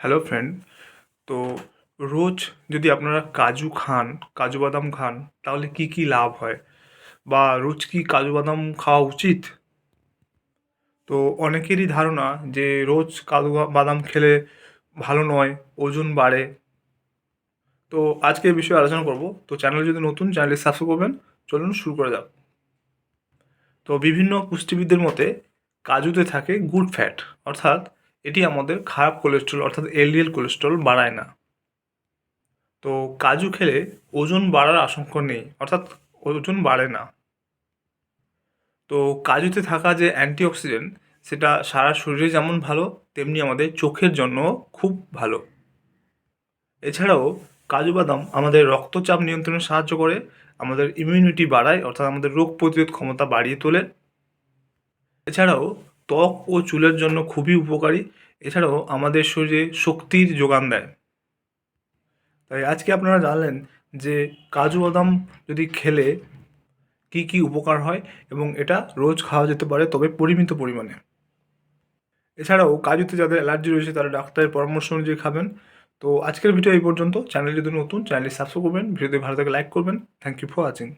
Hello friend তো রোজ যদি আপনারা কাজু খান, কাজু বাদাম খান, তাহলে কি কি লাভ হয়? বা রোজ কি কাজু বাদাম খাওয়া উচিত? তো অনেকেরই ধারণা যে রোজ কাজু বাদাম খেলে ভালো নয়, ওজন বাড়ে। তো আজকে এই বিষয়ে আলোচনা করব। তো চ্যানেল যদি নতুন চ্যানেলটি সাবস্ক্রাইব করবেন। চলুন শুরু করা যাক। তো বিভিন্ন পুষ্টিবিদদের মতে কাজুতে থাকে গুড ফ্যাট অর্থাৎ এটি আমাদের খারাপ কোলেস্ট্রল অর্থাৎ এলডিএল কোলেস্ট্রল বাড়ায় না। তো কাজু খেলে ওজন বাড়ার আশঙ্কা নেই, অর্থাৎ ওজন বাড়ে না। তো কাজুতে থাকা যে অ্যান্টিঅক্সিডেন্ট সেটা সারা শরীরে যেমন ভালো, তেমনি আমাদের চোখের জন্য খুব ভালো। এছাড়াও কাজু বাদাম আমাদের রক্তচাপ নিয়ন্ত্রণে সাহায্য করে, আমাদের ইমিউনিটি বাড়ায়, অর্থাৎ আমাদের রোগ প্রতিরোধ ক্ষমতা বাড়িয়ে তোলে। এছাড়াও ত্বক ও চুলের জন্য খুবই উপকারী। এছাড়াও আমাদের শরীরে শক্তির যোগান দেয়। তাই আজকে আপনারা জানলেন যে কাজু বাদাম যদি খেলে কি কি উপকার হয় এবং এটা রোজ খাওয়া যেতে পারে, তবে পরিমিত পরিমাণে। এছাড়াও কাজুতে যাদের অ্যালার্জি রয়েছে, তারা ডাক্তারের পরামর্শ অনুযায়ী খাবেন। তো আজকের ভিডিও এই পর্যন্ত। চ্যানেল যদি নতুন, চ্যানেলটি সাবস্ক্রাইব করবেন। ভিডিওতে ভালো থেকে লাইক করবেন। Thank you for watching